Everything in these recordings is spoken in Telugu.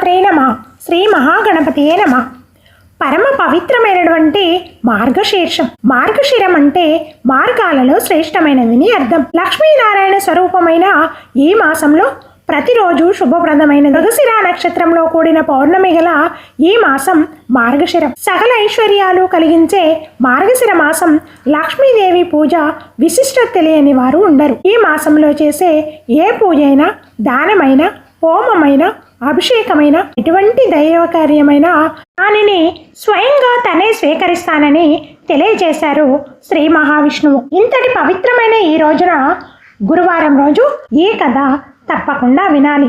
మాత్రే నమ. శ్రీ మహాగణపతియే నమ. పరమ పవిత్రమైనటువంటి మార్గశీర్షం. మార్గశిరం అంటే మార్గాలలో శ్రేష్టమైనదని అర్థం. లక్ష్మీనారాయణ స్వరూపమైన ఈ మాసంలో ప్రతిరోజు శుభప్రదమైన మృగశిర నక్షత్రంలో కూడిన పౌర్ణమి గల ఈ మాసం మార్గశిరం. సకల ఐశ్వర్యాలు కలిగించే మార్గశిర మాసం లక్ష్మీదేవి పూజ విశిష్టత తెలియని వారు ఉండరు. ఈ మాసంలో చేసే ఏ పూజ అయినా దానమైన హోమమైన అభిషేకమైన ఎటువంటి దైవ కార్యమైన దానిని స్వయంగా తనే స్వీకరిస్తానని తెలియజేశారు శ్రీ మహావిష్ణువు. ఇంతటి పవిత్రమైన ఈ రోజున గురువారం రోజు ఈ కథ తప్పకుండా వినాలి.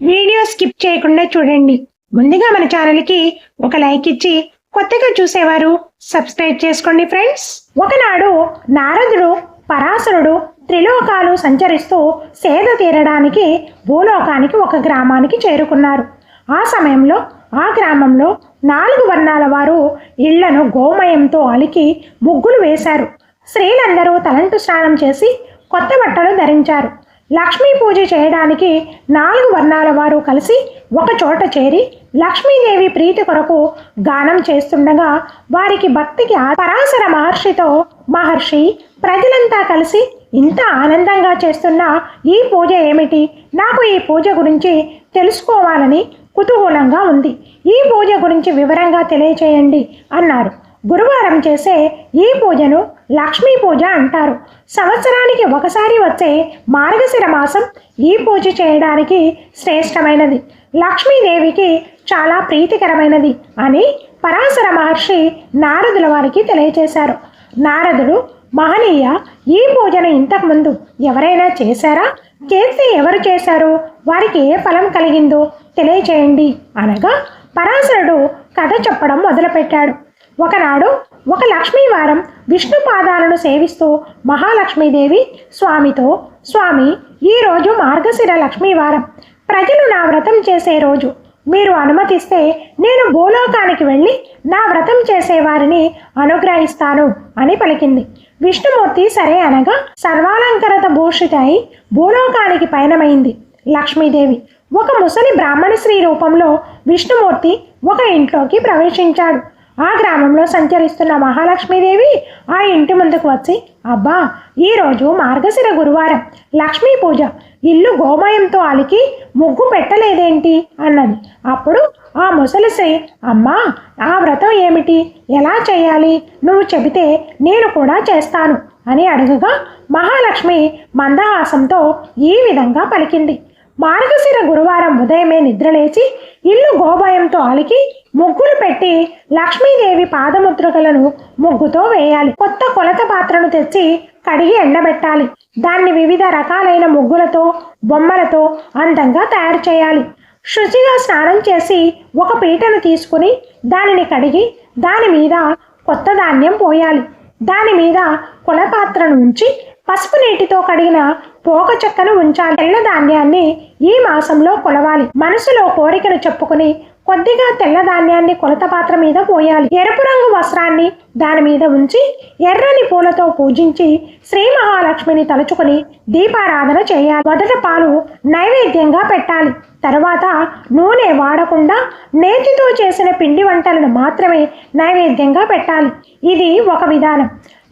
వీడియో స్కిప్ చేయకుండా చూడండి. ముందుగా మన ఛానల్కి ఒక లైక్ ఇచ్చి కొత్తగా చూసేవారు సబ్స్క్రైబ్ చేసుకోండి ఫ్రెండ్స్. ఒకనాడు నారదుడు పరాశరుడు త్రిలోకాలు సంచరిస్తూ సేద తీరడానికి భూలోకానికి ఒక గ్రామానికి చేరుకున్నారు. ఆ సమయంలో ఆ గ్రామంలో నాలుగు వర్ణాల వారు ఇళ్ళను గోమయంతో అలికి ముగ్గులు వేశారు. స్త్రీలందరూ తలంటు స్నానం చేసి కొత్త బట్టలు ధరించారు. లక్ష్మీ పూజ చేయడానికి నాలుగు వర్ణాల వారు కలిసి ఒక చోట చేరి లక్ష్మీదేవి ప్రీతి కొరకు గానం చేస్తుండగా వారికి భక్తికి ఆ పరాశర మహర్షితో మహర్షి ప్రజలంతా కలిసి ఇంత ఆనందంగా చేస్తున్న ఈ పూజ ఏమిటి? నాకు ఈ పూజ గురించి తెలుసుకోవాలని కుతూహలంగా ఉంది. ఈ పూజ గురించి వివరంగా తెలియచేయండి అన్నారు. గురువారం చేసే ఈ పూజను లక్ష్మీ పూజ అంటారు. సంవత్సరానికి ఒకసారి వచ్చే మార్గశిర మాసం ఈ పూజ చేయడానికి శ్రేష్టమైనది. లక్ష్మీదేవికి చాలా ప్రీతికరమైనది అని పరాశర మహర్షి నారదుల వారికి తెలియచేశారు నారదుడు మహనీయ ఈ పూజను ఇంతకుముందు ఎవరైనా చేశారా? చేస్తే ఎవరు చేశారు? వారికి ఏ ఫలం కలిగిందో తెలియచేయండి. అనగా పరాశరుడు కథ చెప్పడం మొదలుపెట్టాడు. ఒకనాడు ఒక లక్ష్మీవారం విష్ణు పాదాలను సేవిస్తూ మహాలక్ష్మీదేవి స్వామితో స్వామి ఈరోజు మార్గశిర లక్ష్మీవారం. ప్రజలు నా వ్రతం చేసే రోజు. మీరు అనుమతిస్తే నేను భూలోకానికి వెళ్ళి నా వ్రతం చేసేవారిని అనుగ్రహిస్తాను అని పలికింది. విష్ణుమూర్తి సరే అనగా సర్వాలంకరత భూషిత అయి భూలోకానికి పయనమైంది లక్ష్మీదేవి. ఒక ముసలి బ్రాహ్మణ స్త్రీ రూపంలో విష్ణుమూర్తి ఒక ఇంట్లోకి ప్రవేశించాడు. ఆ గ్రామంలో సంచరిస్తున్న మహాలక్ష్మీదేవి ఆ ఇంటి ముందుకు వచ్చి అబ్బా ఈరోజు మార్గశిర గురువారం. లక్ష్మీ పూజ. ఇల్లు గోమయంతో అలికి ముగ్గు పెట్టలేదేంటి? అన్నది. అప్పుడు ఆ ముసలిశ్రీ అమ్మా ఆ వ్రతం ఏమిటి? ఎలా చేయాలి? నువ్వు చెబితే నేను కూడా చేస్తాను అని అడగగా మహాలక్ష్మి మందహాసంతో ఈ విధంగా పలికింది. మార్గశిర గురువారం ఉదయమే నిద్రలేచి ఇల్లు గోభయంతో అలికి ముగ్గులు పెట్టి లక్ష్మీదేవి పాదముద్రకలను ముగ్గుతో వేయాలి. కొత్త కొలత పాత్రను తెచ్చి కడిగి ఎండబెట్టాలి. దాన్ని వివిధ రకాలైన ముగ్గులతో బొమ్మలతో అందంగా తయారు చేయాలి. శుచిగా స్నానం చేసి ఒక పీటను తీసుకుని దానిని కడిగి దాని మీద కొత్త ధాన్యం పోయాలి. దాని మీద కులపాత్రను ఉంచి పసుపు నీటితో కడిగిన పోక చెక్కను ఉంచాలి. తెల్ల ధాన్యాన్ని ఈ మాసంలో కొలవాలి. మనసులో కోరికను చెప్పుకుని కొద్దిగా తెల్ల ధాన్యాన్ని కొలత పాత్ర మీద పోయాలి. ఎరుపు రంగు వస్త్రాన్ని దాని మీద ఉంచి ఎర్రని పూలతో పూజించి శ్రీ మహాలక్ష్మిని తలుచుకుని దీపారాధన చేయాలి. మొదట పాలు నైవేద్యంగా పెట్టాలి. తర్వాత నూనె వాడకుండా నేతితో చేసిన పిండి వంటలను మాత్రమే నైవేద్యంగా పెట్టాలి. ఇది ఒక విధానం.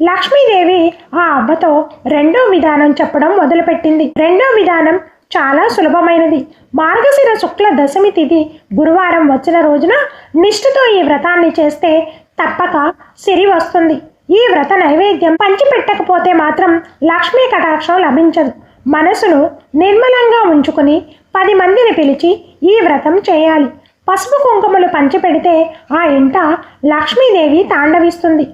లక్ష్మీదేవి ఆ అబ్బతో రెండో విధానం చెప్పడం మొదలుపెట్టింది. రెండో విధానం చాలా సులభమైనది. మార్గశిర శుక్ల దశమి తిథి గురువారం వచ్చిన రోజున నిష్ఠతో ఈ వ్రతాన్ని చేస్తే తప్పక సిరి వస్తుంది. ఈ వ్రత నైవేద్యం పంచిపెట్టకపోతే మాత్రం లక్ష్మీ కటాక్షం లభించదు. మనసును నిర్మలంగా ఉంచుకుని పది మందిని పిలిచి ఈ వ్రతం చేయాలి. పసుపు కుంకుమలు పంచిపెడితే ఆ ఇంట లక్ష్మీదేవి తాండవిస్తుంది.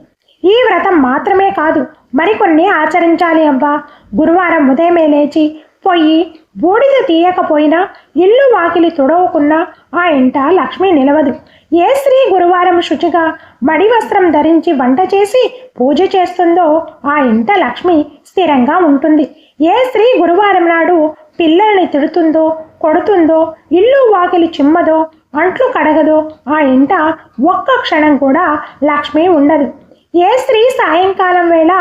ఈ వ్రతం మాత్రమే కాదు మరికొన్ని ఆచరించాలి అవ్వా గురువారం ఉదయమే లేచి పొయ్యి బూడిద తీయకపోయినా ఇల్లు వాకిలి తుడవకున్నా ఆ ఇంట లక్ష్మి నిలవదు. ఏ స్త్రీ గురువారం శుచిగా మడి వస్త్రం ధరించి వంట చేసి పూజ చేస్తుందో ఆ ఇంట లక్ష్మి స్థిరంగా ఉంటుంది. ఏ స్త్రీ గురువారం నాడు పిల్లల్ని తిడుతుందో కొడుతుందో ఇల్లు వాకిలి చిమ్మదో అంట్లు కడగదో ఆ ఇంట ఒక్క క్షణం కూడా లక్ష్మి ఉండదు. ఏ స్త్రీ సాయంకాలం వేళ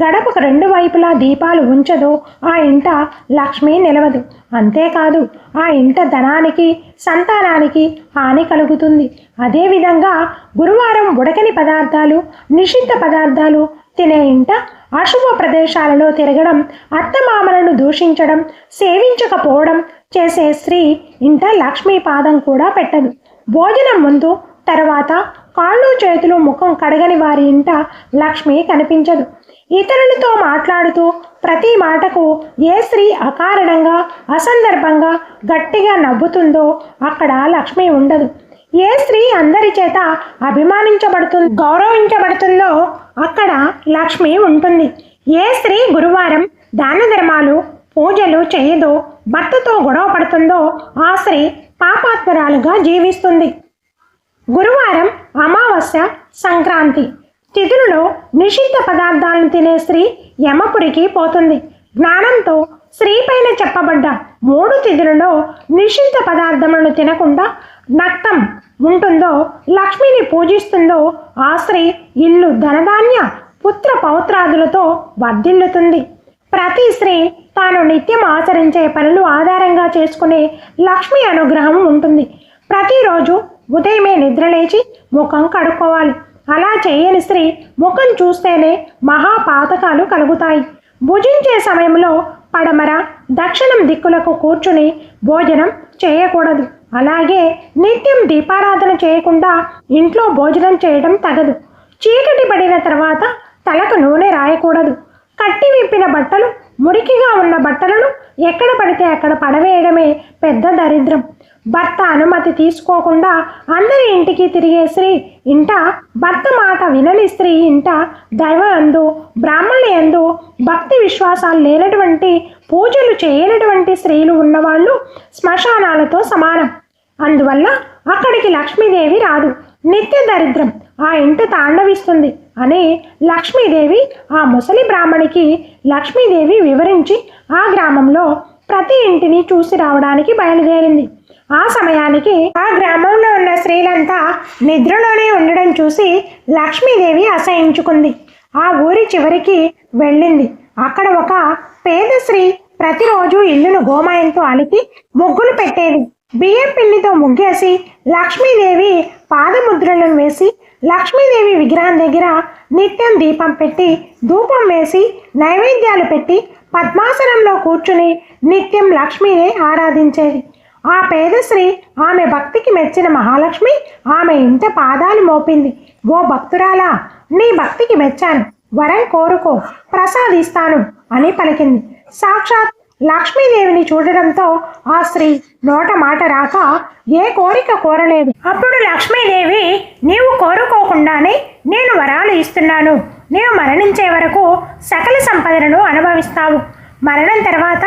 గడపకు రెండు వైపులా దీపాలు ఉంచదో ఆ ఇంట లక్ష్మి నిలవదు. అంతేకాదు ఆ ఇంట ధనానికి సంతానానికి హాని కలుగుతుంది. అదేవిధంగా గురువారం ఉడకని పదార్థాలు నిషిద్ధ పదార్థాలు తినే ఇంట అశుభ ప్రదేశాలలో తిరగడం అత్తమామలను దూషించడం సేవించకపోవడం చేసే స్త్రీ ఇంట లక్ష్మీ పాదం కూడా పెట్టదు. భోజనం ముందు తర్వాత కాళ్ళు చేతులు ముఖం కడగని వారి ఇంట లక్ష్మి కనిపించదు. ఇతరులతో మాట్లాడుతూ ప్రతి మాటకు ఏ స్త్రీ అకారణంగా అసందర్భంగా గట్టిగా నవ్వుతుందో అక్కడ లక్ష్మి ఉండదు. ఏ స్త్రీ అందరి చేత అభిమానించబడుతుంది గౌరవించబడుతుందో అక్కడ లక్ష్మి ఉంటుంది. ఏ స్త్రీ గురువారం దాన ధర్మాలు పూజలు చేయదో భర్తతో గొడవ పడుతుందో ఆ స్త్రీ పాపాత్మరాలుగా జీవిస్తుంది. గురువారం అమావాస్య సంక్రాంతి. తిథులలో నిషిద్ధ పదార్థాలను తినే స్త్రీ యమపురికి పోతుంది. జ్ఞానంతో స్త్రీ పైన చెప్పబడ్డ మూడు తిథులలో నిషిద్ధ పదార్థములను తినకుండా నక్తం ఉంటుందో లక్ష్మిని పూజిస్తుందో ఆ స్త్రీ ఇల్లు ధనధాన్య పుత్ర పౌత్రాదులతో వర్ధిల్లుతుంది. ప్రతి స్త్రీ తాను నిత్యం ఆచరించే పనులు ఆధారంగా చేసుకునే లక్ష్మి అనుగ్రహం ఉంటుంది. ప్రతిరోజు ఉదయమే నిద్రలేచి ముఖం కడుక్కోవాలి. అలా చేయని స్త్రీ ముఖం చూస్తేనే మహాపాతకాలు కలుగుతాయి. భుజించే సమయంలో పడమర దక్షిణం దిక్కులకు కూర్చుని భోజనం చేయకూడదు. అలాగే నిత్యం దీపారాధన చేయకుండా ఇంట్లో భోజనం చేయడం తగదు. చీకటి పడిన తర్వాత తలకు నూనె రాయకూడదు. కట్టి విప్పిన బట్టలు మురికిగా ఉన్న బట్టలను ఎక్కడ పడితే అక్కడ పడవేయడమే పెద్ద దరిద్రం. భర్త అనుమతి తీసుకోకుండా అందరి ఇంటికి తిరిగే స్త్రీ ఇంట భర్త మాట వినని స్త్రీ ఇంట దైవ అందు బ్రాహ్మణుల ఎందు భక్తి విశ్వాసాలు లేనటువంటి పూజలు చేయనటువంటి స్త్రీలు ఉన్నవాళ్ళు శ్మశానాలతో సమానం. అందువల్ల అక్కడికి లక్ష్మీదేవి రాదు. నిత్య దరిద్రం ఆ ఇంట తాండవిస్తుంది అని లక్ష్మీదేవి ఆ ముసలి బ్రాహ్మణికి లక్ష్మీదేవి వివరించి ఆ గ్రామంలో ప్రతి ఇంటిని చూసి రావడానికి బయలుదేరింది. ఆ సమయానికి ఆ గ్రామంలో ఉన్న స్త్రీలంతా నిద్రలోనే ఉండడం చూసి లక్ష్మీదేవి అసహించుకుంది ఆ ఊరి చివరికి వెళ్ళింది. అక్కడ ఒక పేద స్త్రీ ప్రతిరోజు ఇల్లును గోమాయంతో అలికి ముగ్గులు పెట్టేది. బియ్యం పిండితో ముగ్గేసి లక్ష్మీదేవి పాదముద్రలను వేసి లక్ష్మీదేవి విగ్రహం దగ్గర నిత్యం దీపం పెట్టి ధూపం వేసి నైవేద్యాలు పెట్టి పద్మాసనంలో కూర్చుని నిత్యం లక్ష్మీని ఆరాధించేది. ఆ పేద స్త్రీ ఆమె భక్తికి మెచ్చిన మహాలక్ష్మి ఆమె ఇంట పాదాలు మోపింది. ఓ భక్తురాలా నీ భక్తికి మెచ్చాను. వరం కోరుకో ప్రసాదిస్తాను అని పలికింది. సాక్షాత్ లక్ష్మీదేవిని చూడడంతో ఆ స్త్రీ నోట మాట రాక ఏ కోరిక కోరలేదు. అప్పుడు లక్ష్మీదేవి నీవు కోరుకోకుండానే నేను వరాలు ఇస్తున్నాను. నీవు మరణించే వరకు సకల సంపదలను అనుభవిస్తావు. మరణం తర్వాత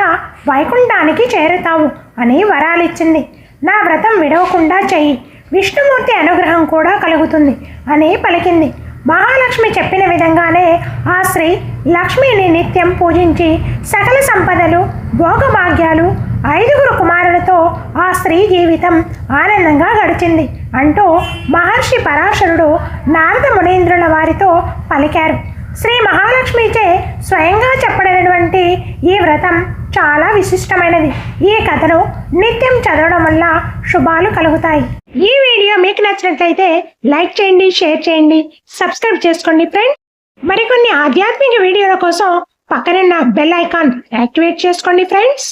వైకుంఠానికి చేరుతావు. అని వరాలిచ్చింది. నా వ్రతం విడవకుండా చెయ్యి. విష్ణుమూర్తి అనుగ్రహం కూడా కలుగుతుంది అని పలికింది. మహాలక్ష్మి చెప్పిన విధంగానే ఆ స్త్రీ లక్ష్మిని నిత్యం పూజించి సకల సంపదలు భోగభాగ్యాలు ఐదుగురు కుమారులతో ఆ స్త్రీ జీవితం ఆనందంగా గడిచింది అంటూ మహర్షి పరాశరుడు నారద మునీంద్రుల వారితో పలికారు. శ్రీ మహాలక్ష్మిచే స్వయంగా చెప్పబడినటువంటి ఈ వ్రతం చాలా విశిష్టమైనది. ఈ కథను నిత్యం చదవడం వల్ల శుభాలు కలుగుతాయి. ఈ వీడియో మీకు నచ్చినట్లయితే లైక్ చేయండి షేర్ చేయండి సబ్స్క్రైబ్ చేసుకోండి ఫ్రెండ్. మరికొన్ని ఆధ్యాత్మిక వీడియోల కోసం పక్కనున్న బెల్ ఐకాన్ యాక్టివేట్ చేసుకోండి ఫ్రెండ్స్.